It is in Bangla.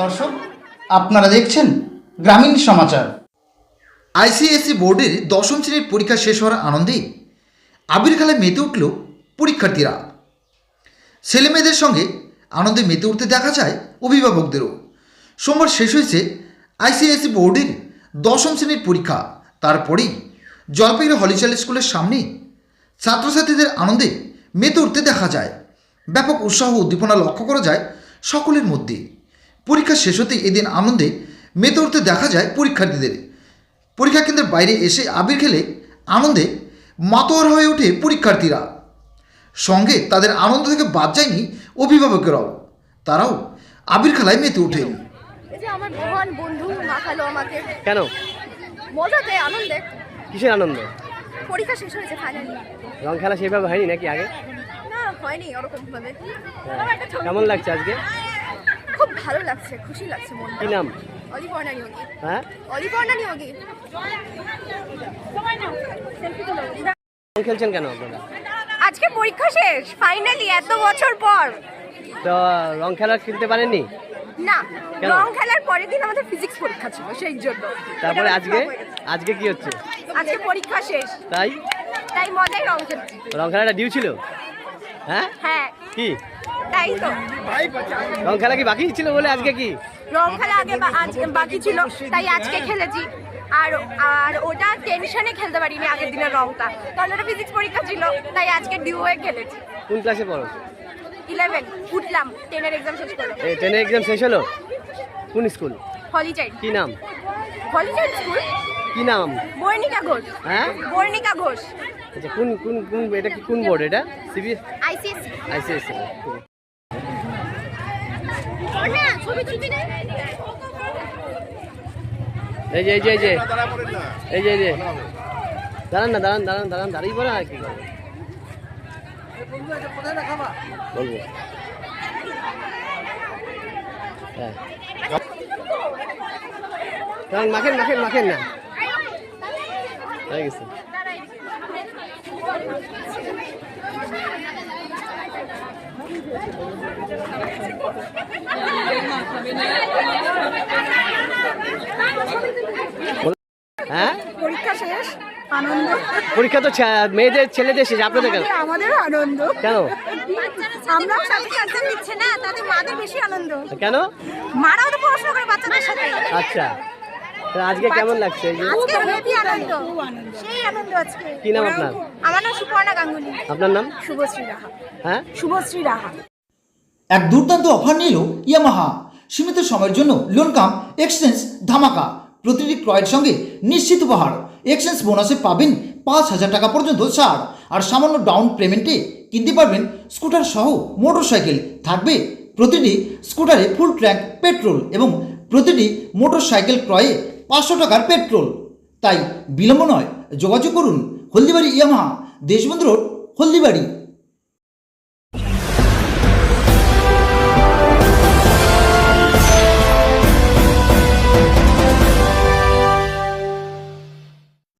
দর্শক, আপনারা দেখছেন গ্রামীণ সমাচার। আইসিএসসি বোর্ডের দশম শ্রেণির পরীক্ষা শেষ হওয়ার আনন্দে আবির খেলায় মেতে উঠল পরীক্ষার্থীরা। ছেলেমেয়েদের সঙ্গে আনন্দে মেতে উঠতে দেখা যায় অভিভাবকদেরও। সোমবার শেষ হয়েছে আইসিএসসি বোর্ডের দশম শ্রেণির পরীক্ষা। তারপরেই জলপাইগুড়ি হলিচাল স্কুলের সামনে ছাত্রছাত্রীদের আনন্দে মেতে উঠতে দেখা যায়। ব্যাপক উৎসাহ উদ্দীপনা লক্ষ্য করা যায় সকলের মধ্যে। পরীক্ষা শেষ হতে এদিন আনন্দে মেতে উঠতে দেখা যায় পরীক্ষার্থীদের। পরীক্ষা কেন্দ্রের বাইরে এসে আবির খেলে আনন্দে মাতোয়ার হয়ে ওঠে পরীক্ষার্থীরা। সঙ্গে তাদের আনন্দ থেকে বাদ যায়নি অভিভাবকেরাও। তারাও আবির খেলায় মেতে যে আমার মহান বন্ধু মাখালো আমাকে। কেন? মজাতে আনন্দে। কিসের আনন্দ? পরীক্ষা শেষ হয়েছে ফাইনালি রং খেলা সেভাবে হয়নি নাকি আগে? না হয়নি ওরকম ভাবে কেমন লাগছে আজকে? ভালো লাগছে খুশি লাগছে মন কি নাম? অলিপর্ণা নিয়োগী। হ্যাঁ? অলিপর্ণা নিয়োগী। রং খেলছেন কেন আপনারা? আজকে পরীক্ষা শেষ ফাইনালি এত বছর পর। তো রং খেলা খেলতে পারেননি? না? রং খেলার পরের দিন আমাদের ফিজিক্স পরীক্ষা ছিল সেই জন্য। তারপরে আজকে। আজকে কি হচ্ছে? আজকে পরীক্ষা শেষ। তাই? তাই মজাই রং খেলছি। রং খেলাটা ডিউ ছিল? হ্যাঁ? হ্যাঁ। কি? তাই তো। রং খেলা কি বাকি ছিল বলে আজকে কি? রং খেলা আগে বাকি ছিল তাই আজকে খেলেছি। আর আর ওটা টেনশনে খেলতে পারিনি আগের দিনের রংটা। কারণ ওটা ফিজিক্স পরীক্ষা ছিল তাই আজকে ডিউ হয়ে খেলেছি। কোন ক্লাসে পড়ো? ইলেভেন উঠলাম টেনের এক্সাম শেষ করে। এই টেনের এক্সাম শেষ হলো? কোন স্কুল হলি চাইল্ড কি নাম? হলি চাইল্ড স্কুল কি নাম? বর্ণিকা ঘোষ। হ্যাঁ? বর্ণিকা ঘোষ। আচ্ছা কোন কোন কোন এটা কি কোন বোর্ড এটা? সিবি আইসিএসসি আইসিএসসি এই যে এই যে এই যে। এই যে এই যে। দাঁড়ান না দাঁড়ান দাঁড়ান দাঁড়ান। দাঁড়িয়ে পড়া আর কি বলব। হ্যাঁ। দাঁড়ান, মাখেন মাখেন মাখেন না। হয়ে গেছে। হ্যাঁ? পরীক্ষা শেষ আনন্দ। পরীক্ষা তো মেয়েদের ছেলেদের শেষ আপনাদের কেন? আমাদের আনন্দ। কেন? আমরাও সাথে সাথে দিচ্ছে না তাদের মাদের বেশি আনন্দ। কেন? মারাও তো পড়াশোনা করে বাচ্চাদের সাথে। আচ্ছা। আজকে কেমন লাগছে আজকে হেভি আনন্দ। সেই আনন্দ আজকে। কি নাম আপনার? আমার নাম সুপর্ণা গাঙ্গুলি। আপনার নাম? শুভশ্রী রাহা। হ্যাঁ? শুভশ্রী রাহা। এক দুর্দান্ত অফার নিল ইয়ামাহা। সীমিত সময়ের জন্য লোন কাম এক্সচেঞ্জ ধামাকা। প্রতিটি ক্রয়ের সঙ্গে নিশ্চিত উপহার। এক্সচেঞ্জ বোনাসে পাবেন পাঁচ হাজার টাকা পর্যন্ত ছাড়। আর সামান্য ডাউন পেমেন্টে কিনতে পারবেন স্কুটার সহ মোটরসাইকেল থাকবে প্রতিটি স্কুটারে ফুল ট্যাঙ্ক পেট্রোল এবং প্রতিটি মোটরসাইকেল ক্রয়ে পাঁচশো টাকার পেট্রোল। তাই বিলম্ব নয় যোগাযোগ করুন হলদিবাড়ি ইয়ামাহা দেশবন্ধু রোড হলদিবাড়ি।